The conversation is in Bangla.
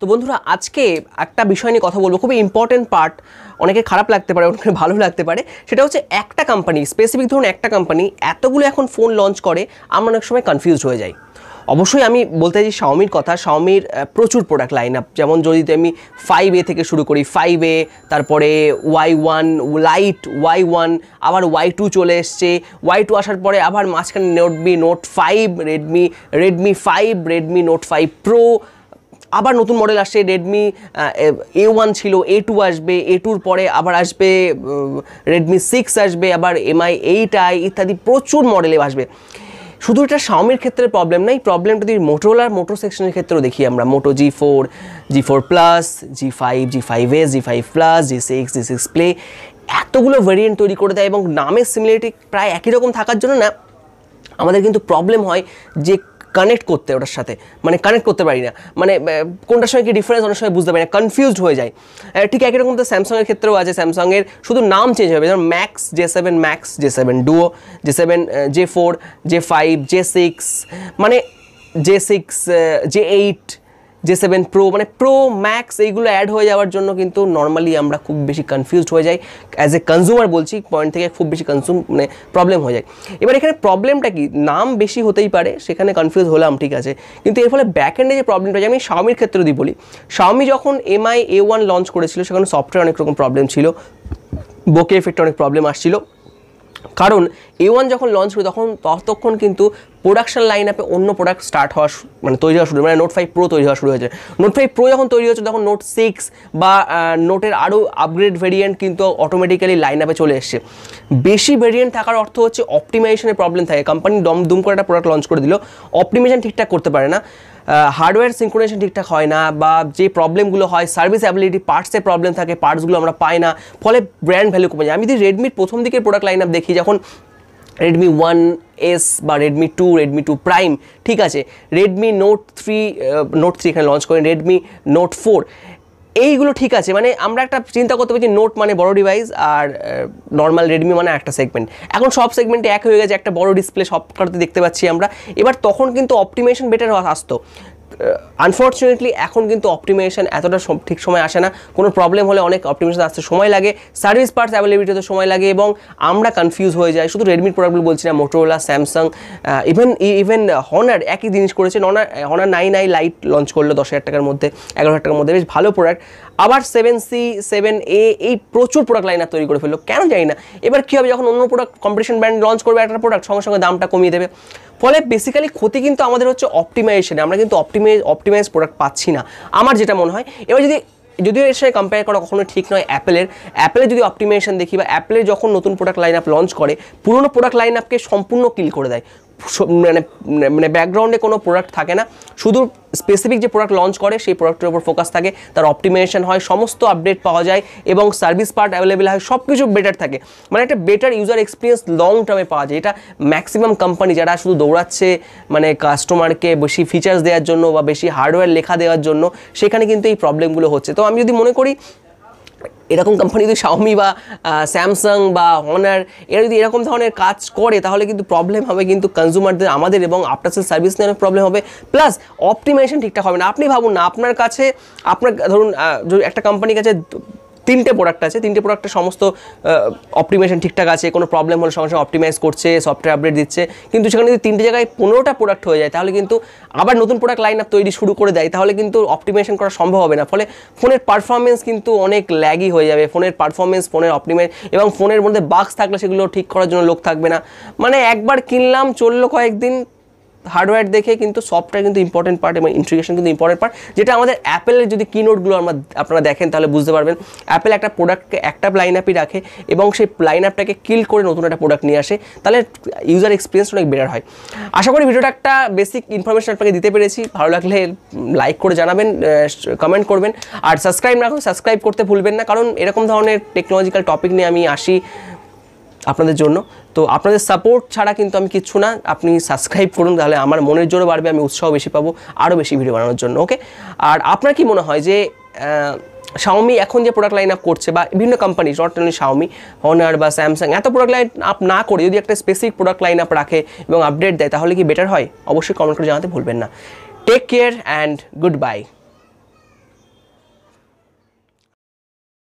তো বন্ধুরা, আজকে একটা বিষয় নিয়ে কথা বলব, খুবই ইম্পর্টেন্ট পার্ট অনেকে খারাপ লাগতে পারে, অনেকে ভালো লাগতে পারে। সেটা হচ্ছে একটা কোম্পানি স্পেসিফিক ধরুন একটা কোম্পানি এতগুলো এখন ফোন লঞ্চ করে, আমরা অনেক সময় কনফিউজড হয়ে যাই। অবশ্যই আমি বলতে চাইছি শাওমির কথা শাওমির প্রচুর প্রোডাক্ট লাইন আপ যেমন যদি আমি ফাইভ এ থেকে শুরু করি ফাইভ এ তারপরে Y one lite Y one আবার ওয়াই টু চলে এসছে। ওয়াই টু আসার পরে আবার মাঝখানে note B note five Redmi Redmi five Redmi note five pro আবার নতুন মডেল আসছে রেডমি এ ওয়ান ছিল এ টু আসবে এ টুর পরে আবার আসবে রেডমি সিক্স আসবে, আবার এমআই এইট আই ইত্যাদি প্রচুর মডেলে আসবে। শুধু এটা শাওমির ক্ষেত্রে প্রবলেম নাই প্রবলেমটা যদি মোটোলার মোটো সেকশনের ক্ষেত্রেও দেখি আমরা। Moto G four G four plus G five G five S G five plus G six G six play এতগুলো ভেরিয়েন্ট তৈরি করে দেয় এবং নামের সিমিলারিটি প্রায় একই রকম থাকার জন্য না, আমাদের কিন্তু প্রবলেম হয় যে কানেক্ট করতে ওটার সাথে। মানে কানেক্ট করতে পারি না। মানে কোনটার সঙ্গে কি ডিফারেন্স অনেক সময় বুঝতে পারি না। কনফিউজড হয়ে যায়। ঠিক একই রকম তো স্যামসাংয়ের ক্ষেত্রেও আছে। স্যামসাংয়ের শুধু নাম চেঞ্জ হবে। যেমন Max J seven Max J seven duo J seven J four J five J six মানে J six J eight J seven pro মানে প্রো ম্যাক্স এইগুলো অ্যাড হয়ে যাওয়ার জন্য কিন্তু নর্মালি আমরা খুব বেশি কনফিউজড হয়ে যাই। অ্যাজ এ কনজিউমার বলছি পয়েন্ট থেকে খুব বেশি কনজিউম মানে প্রবলেম হয়ে যায় এবার এখানে প্রবলেমটা কি? নাম বেশি হতেই পারে, সেখানে কনফিউজ হলাম, ঠিক আছে। কিন্তু এর ফলে ব্যাক এন্ডে যে প্রবলেমটা আমি শাওমির ক্ষেত্রে যদি বলি শাওমি যখন এমআই এ ওয়ান লঞ্চ করেছিল, সেখানে সফটওয়্যার অনেক রকম প্রবলেম ছিল বোকে এফেক্টে অনেক প্রবলেম আসছিল। কারণ এ ওয়ান যখন লঞ্চ করি তখন ততক্ষণ কিন্তু প্রোডাকশন লাইন আপে অন্য প্রোডাক্ট স্টার্ট হওয়া মানে তৈরি হওয়া শুরু মানে নোট ফাইভ প্রো তৈরি হওয়া শুরু হয়েছে। নোট ফাইভ প্রো যখন তৈরি হচ্ছে, তখন নোট সিক্স বা নোটের আরও আপগ্রেড ভেরিয়েন্ট কিন্তু অটোমেটিক্যালি লাইন আপে চলে এসছে। বেশি ভেরিয়েন্ট থাকার অর্থ হচ্ছে অপটিমাইজেশনের প্রবলেম থাকে। কোম্পানি দম দুম করে একটা প্রোডাক্ট লঞ্চ করে দিল। অপটিমাইজেশন ঠিকঠাক করতে পারে না। হার্ডওয়্যার সিঙ্ক্রোনেশন ঠিকঠাক হয় না বা যে প্রবলেমগুলো হয় সার্ভিস অ্যাবিলিটি পার্টসে প্রবলেম থাকে পার্টসগুলো আমরা পাই না, ফলে ব্র্যান্ড ভ্যালু কমে যায়। আমি যদি রেডমির প্রথম দিকের প্রোডাক্ট লাইন আপ দেখি, যখন রেডমি ওয়ান এস বা Redmi two Redmi two prime ঠিক আছে Redmi note three note three এখানে লঞ্চ করেন রেডমি নোট ফোর এইগুলো ঠিক আছে। মানে আমরা একটা চিন্তা করতে পারছি নোট মানে বড় ডিভাইস আর নর্মাল রেডমি মানে একটা সেগমেন্ট এখন সব সেগমেন্টে এক হয়ে গেছে, একটা বড় ডিসপ্লে সব কারোতে দেখতে পাচ্ছি আমরা। এবার তখন কিন্তু অপটিমেশন বেটার আসতো। আনফর্চুনেটলি এখন কিন্তু অপটিমাইজেশন এতটা ঠিক সময় আসে না। কোনো প্রবলেম হলে অনেক অপটিমাইজেশন আসতে সময় লাগে। সার্ভিস পার্টস অ্যাভেলেবিলিটিতে সময় লাগে এবং আমরা কনফিউজ হয়ে যাই। শুধু রেডমির প্রোডাক্টগুলো বলছি না Motorola Samsung even even Honor একই জিনিস করেছে। Honor Honor nine i lite launch করল দশ হাজার টাকার মধ্যে, এগারো হাজার টাকার মধ্যে, বেশ ভালো প্রোডাক্ট আবার সেভেন সি সেভেন এ এই প্রচুর প্রোডাক্ট লাইন তৈরি করে ফেলল। কেন জানি না। এবার কী হবে, যখন অন্য প্রোডাক্ট কম্পিটিশন ব্র্যান্ড লঞ্চ করবে একটা প্রোডাক্ট সঙ্গে সঙ্গে দামটা কমিয়ে দেবে। ফলে বেসিক্যালি ক্ষতি কিন্তু আমাদের হচ্ছে অপটিমাইজেশনে আমরা কিন্তু অপটিমাইজ অপটিমাইজ প্রোডাক্ট পাচ্ছি না। আমার যেটা মনে হয়, এবার যদি, যদিও এর সাথে কম্পেয়ার করা কখনো ঠিক নয় অ্যাপেলের অ্যাপেলের যদি অপটিমাইজেশন দেখি বা অ্যাপেলের যখন নতুন প্রোডাক্ট লাইন আপ লঞ্চ করে, পুরনো প্রোডাক্ট লাইন আপকে সম্পূর্ণ কিল করে দেয়। মানে মানে ব্যাকগ্রাউন্ডে কোনো প্রোডাক্ট থাকে না। শুধু স্পেসিফিক যে প্রোডাক্ট লঞ্চ করে, সেই প্রোডাক্টের উপর ফোকাস থাকে। তার অপটিমাইজেশন হয়, সমস্ত আপডেট পাওয়া যায় এবং সার্ভিস পার্ট অ্যাভেলেবেল হয় সব কিছু বেটার থাকে। মানে একটা বেটার ইউজার এক্সপিরিয়েন্স লং টার্মে পাওয়া যায়। এটা ম্যাক্সিমাম কোম্পানি যারা শুধু দৌড়াচ্ছে মানে কাস্টমারকে বেশি ফিচার্স দেওয়ার জন্য বা বেশি হার্ডওয়্যার লেখা দেওয়ার জন্য, সেখানে কিন্তু এই প্রবলেমগুলো হচ্ছে। তো আমি যদি মনে করি এরকম কোম্পানি যদি শাওমি বা স্যামসাং বা হনার এরা যদি এরকম ধরনের কাজ করে, তাহলে কিন্তু প্রবলেম হবে কিন্তু কনজিউমারদের আমাদের এবং আফটার সেল সার্ভিস নিয়ে অনেক প্রবলেম হবে। প্লাস অপটিমাইজেশন ঠিকঠাক হবে না। আপনি ভাবুন না, আপনার কাছে, আপনার, ধরুন একটা কোম্পানির কাছে তিনটে প্রোডাক্ট আছে, তিনটে প্রোডাক্টের সমস্ত অপটিমাইজেশন ঠিকঠাক আছে, কোনো প্রবলেম হলে সঙ্গে সঙ্গে অপটিমাইজ করছে সফটওয়্যার আপডেট দিচ্ছে। কিন্তু সেখানে যদি তিনটে জায়গায় পনেরোটা প্রোডাক্ট হয়ে যায়, তাহলে কিন্তু আবার নতুন প্রোডাক্ট লাইন আপ তৈরি শুরু করে দেয়, তাহলে কিন্তু অপটিমাইজেশন করা সম্ভব হবে না। ফলে ফোনের পারফরমেন্স কিন্তু অনেক ল্যাগই হয়ে যাবে, ফোনের পারফরমেন্স ফোনের অপটিমাইজ এবং ফোনের মধ্যে বাক্স থাকলে সেগুলো ঠিক করার জন্য লোক থাকবে না। মানে একবার কিনলাম, চলল কয়েকদিন হার্ডওয়্যার দেখে কিন্তু সফটওয়্যার কিন্তু ইম্পর্টেন্ট পার্ট এবং ইন্টিগ্রেশন কিন্তু ইম্পর্টেন্ট পার্ট যেটা আমাদের অ্যাপেলের যদি কি নোটগুলো আমরা আপনারা দেখেন তাহলে বুঝতে পারবেন। অ্যাপেল একটা প্রোডাক্টকে একটা লাইন আপই রাখে এবং সেই লাইন আপটাকে কিল করে নতুন একটা প্রোডাক্ট নিয়ে আসে, তাহলে ইউজার এক্সপিরিয়েন্স অনেক বেটার হয়। আশা করি ভিডিওটা একটা বেসিক ইনফরমেশন আপনাকে দিতে পেরেছি। ভালো লাগলে লাইক করে জানাবেন কমেন্ট করবেন। আর সাবস্ক্রাইব না করুন সাবস্ক্রাইব করতে ভুলবেন না, কারণ এরকম ধরনের টেকনোলজিক্যাল টপিক নিয়ে আমি আসি। আপনাদের জন্য। তো আপনাদের সাপোর্ট ছাড়া কিন্তু আমি কিচ্ছু না। আপনি সাবস্ক্রাইব করুন, তাহলে আমার মনের জোরও বাড়বে, আমি উৎসাহ বেশি পাবো, আরও বেশি ভিডিও বানানোর জন্য ওকে আর আপনার কি মনে হয় যে শাওমি এখন যে প্রোডাক্ট লাইন আপ করছে বা বিভিন্ন company not only Xiaomi Honor বা স্যামসাং এত প্রোডাক্ট লাইন আপ না করে যদি একটা স্পেসিফিক প্রোডাক্ট লাইন আপ রাখে এবং আপডেট দেয়, তাহলে কি বেটার হয়? অবশ্যই কমেন্ট করে জানাতে ভুলবেন না। Take care and good bye